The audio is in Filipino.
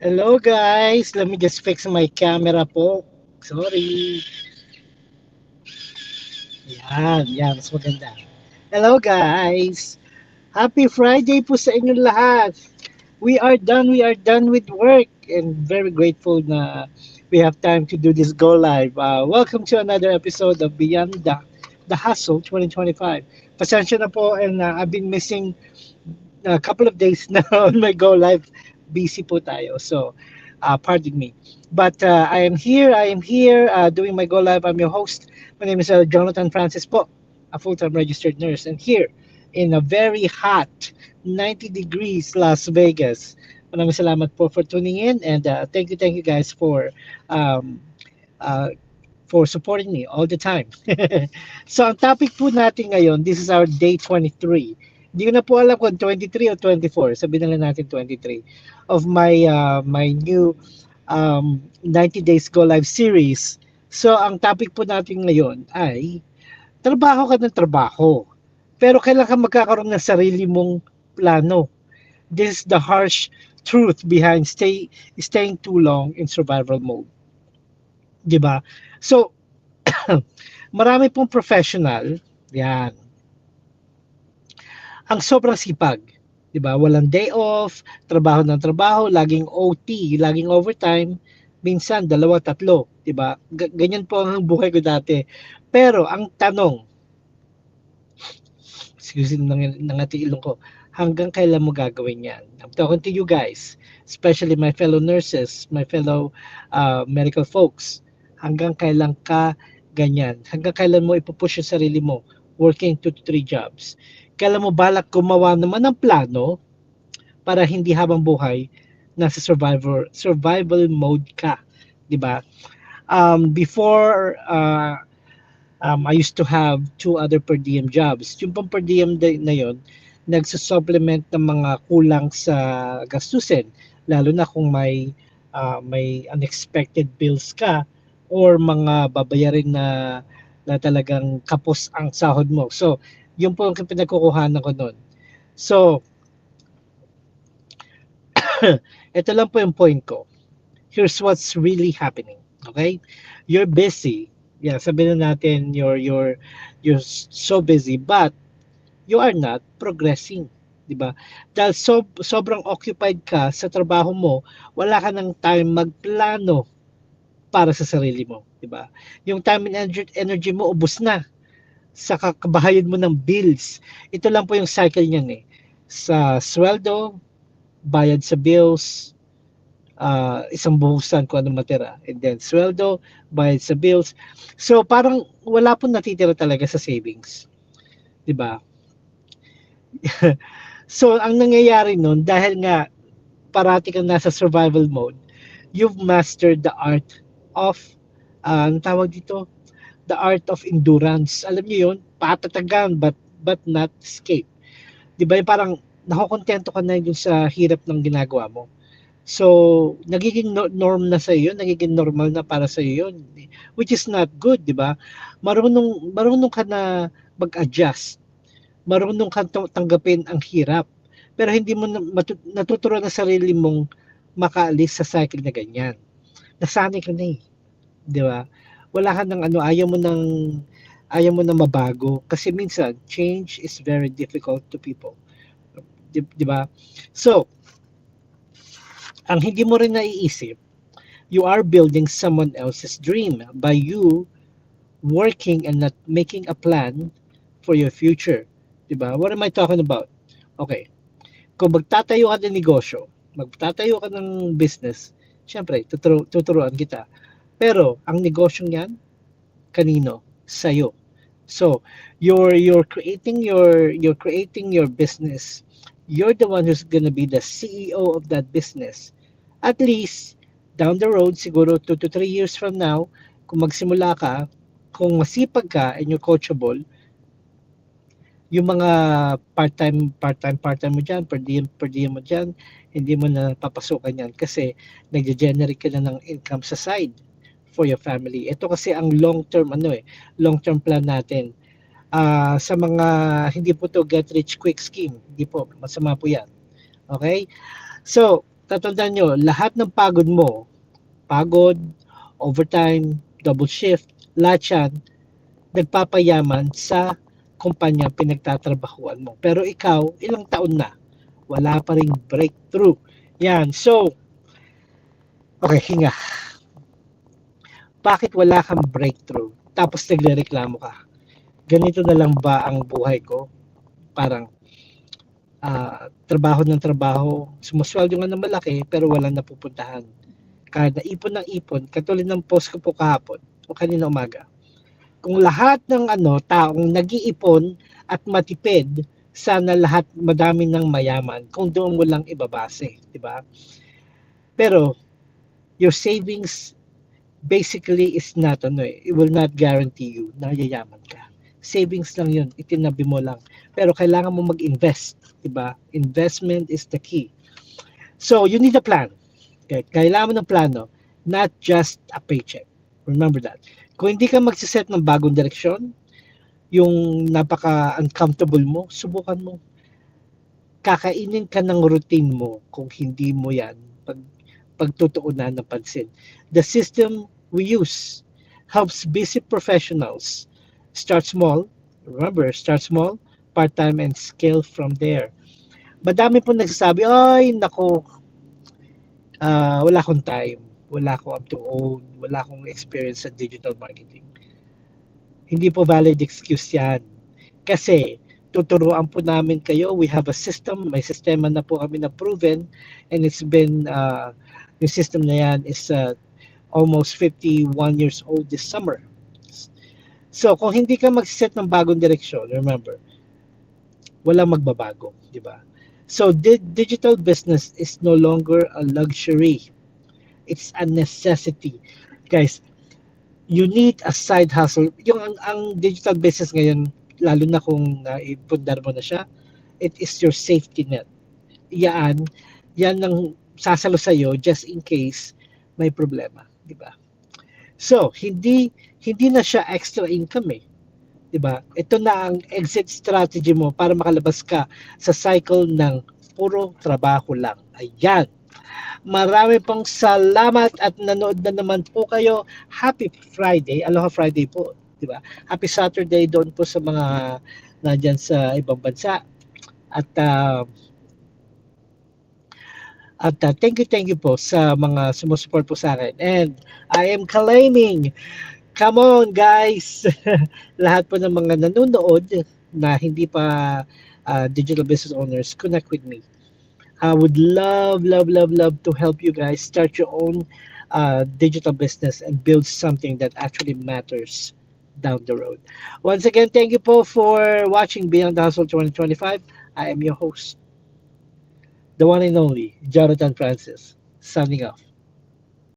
Hello guys, let me just fix my camera po. Sorry. Yan, yan, mas maganda. Hello guys. Happy Friday po sa inyong lahat. We are done, we are done with work and very grateful na we have time to do this go live. Uh, welcome to another episode of Beyond the, the Hustle 2025. Pasensya na po and uh, I've been missing a couple of days now on my go live busy po tayo. So, uh, pardon me. But uh, I am here, I am here uh, doing my Go Live. I'm your host. My name is uh, Jonathan Francis po, a full-time registered nurse. And here in a very hot 90 degrees Las Vegas. Maraming salamat po for tuning in and uh, thank you, thank you guys for um, uh, for supporting me all the time. so ang topic po natin ngayon, this is our day 23 hindi ko na po alam kung 23 o 24. Sabihin na lang natin 23 of my uh, my new um, 90 Days Go Live series. So, ang topic po natin ngayon ay trabaho ka ng trabaho. Pero kailan ka magkakaroon ng sarili mong plano. This is the harsh truth behind stay staying too long in survival mode. 'Di ba? So, marami pong professional, yan, ang sobrang sipag. 'Di ba? Walang day off, trabaho ng trabaho, laging OT, laging overtime, minsan dalawa, tatlo, 'di ba? Ganyan po ang buhay ko dati. Pero ang tanong, excuse me, nang, nangati ko, hanggang kailan mo gagawin yan? I'm talking to you guys, especially my fellow nurses, my fellow uh, medical folks. Hanggang kailan ka ganyan? Hanggang kailan mo ipupush yung sarili mo working two to three jobs? kailan mo balak gumawa naman ng plano para hindi habang buhay nasa survivor survival mode ka, 'di ba? Um, before uh, um, I used to have two other per diem jobs. Yung pang per diem na yon, nagsa-supplement ng mga kulang sa gastusin, lalo na kung may uh, may unexpected bills ka or mga babayarin na na talagang kapos ang sahod mo. So, yung po ang pinagkukuhanan ko noon. So, ito lang po yung point ko. Here's what's really happening. Okay? You're busy. Yeah, sabihin na natin you're you're you're so busy but you are not progressing, 'di ba? Dahil so, sobrang occupied ka sa trabaho mo, wala ka ng time magplano para sa sarili mo, 'di ba? Yung time and energy, mo ubos na sa kakabahayan mo ng bills. Ito lang po yung cycle niyan eh. Sa sweldo, bayad sa bills, uh, isang buhusan kung ano matira. And then sweldo, bayad sa bills. So parang wala pong natitira talaga sa savings. 'Di ba? so ang nangyayari noon dahil nga parati kang nasa survival mode, you've mastered the art of uh, ang tawag dito the art of endurance. Alam niyo yun, patatagan but but not escape. 'Di ba? Parang nakokontento ka na dun sa hirap ng ginagawa mo. So, nagiging norm na sa iyo, nagiging normal na para sa iyo 'yun, which is not good, 'di ba? Marunong marunong ka na mag-adjust. Marunong ka tanggapin ang hirap. Pero hindi mo natuturuan ang sarili mong makaalis sa cycle na ganyan. Nasanay ka na eh. 'Di ba? wala ka ng ano, ayaw mo ng ayaw mo na mabago kasi minsan change is very difficult to people. Di, di ba? So, ang hindi mo rin naiisip, you are building someone else's dream by you working and not making a plan for your future. Di ba? What am I talking about? Okay. Kung magtatayo ka ng negosyo, magtatayo ka ng business, syempre, tuturo, tuturuan kita pero ang negosyo niyan kanino? Sa'yo. So, you're you're creating your you're creating your business. You're the one who's gonna be the CEO of that business. At least down the road siguro 2 to 3 years from now, kung magsimula ka, kung masipag ka and you're coachable, yung mga part-time, part-time, part-time mo dyan, per diem, per diem mo dyan, hindi mo na papasukan yan kasi nag-generate ka na ng income sa side for your family. Ito kasi ang long-term ano eh, long-term plan natin. Uh, sa mga hindi po to get rich quick scheme, hindi po masama po 'yan. Okay? So, tatandaan nyo, lahat ng pagod mo, pagod, overtime, double shift, lahat yan, nagpapayaman sa kumpanya pinagtatrabahuan mo. Pero ikaw, ilang taon na, wala pa ring breakthrough. Yan, so, okay, hinga. Bakit wala kang breakthrough? Tapos nagre-reklamo ka. Ganito na lang ba ang buhay ko? Parang, ah, trabaho ng trabaho, sumusweldo nga ng malaki, pero walang napupuntahan. Kada ipon ng ipon, katulad ng post ko po kahapon, o kanina umaga. Kung lahat ng ano, taong nag-iipon at matipid, sana lahat madami ng mayaman kung doon mo lang ibabase, di ba? Pero your savings basically is not ano eh, it will not guarantee you na yayaman ka. Savings lang 'yun, itinabi mo lang. Pero kailangan mo mag-invest, di ba? Investment is the key. So, you need a plan. Okay? Kailangan mo ng plano, not just a paycheck. Remember that. Kung hindi ka magsiset ng bagong direksyon, yung napaka-uncomfortable mo, subukan mo. Kakainin ka ng routine mo kung hindi mo yan pagtutuunan ng pansin. The system we use helps busy professionals start small. Remember, start small, part-time, and scale from there. Madami po nagsasabi, ay, nako, ah, wala akong time, wala akong up to own, wala akong experience sa digital marketing. Hindi po valid excuse yan. Kasi, tuturuan po namin kayo, we have a system, may sistema na po kami na proven, and it's been, uh, yung system na yan is uh, almost 51 years old this summer. So, kung hindi ka mag-set ng bagong direksyon, remember, walang magbabago, di ba? So, di- digital business is no longer a luxury. It's a necessity. Guys, you need a side hustle. Yung ang, ang digital business ngayon, lalo na kung naipundar mo na siya, it is your safety net. Yan, yan ang sasalo sa'yo just in case may problema, di ba? So, hindi hindi na siya extra income eh. 'Di ba? Ito na ang exit strategy mo para makalabas ka sa cycle ng puro trabaho lang. Ayan. Marami pong salamat at nanood na naman po kayo. Happy Friday. Aloha Friday po, 'di ba? Happy Saturday doon po sa mga nandiyan sa ibang bansa. At uh, at uh, thank you, thank you po sa mga sumusupport po sa akin. And I am claiming Come on guys! Lahat po ng mga nanonood na hindi pa uh, digital business owners, connect with me. I would love, love, love, love to help you guys start your own uh, digital business and build something that actually matters down the road. Once again, thank you po for watching Beyond the Hustle 2025. I am your host, the one and only, Jonathan Francis, signing off.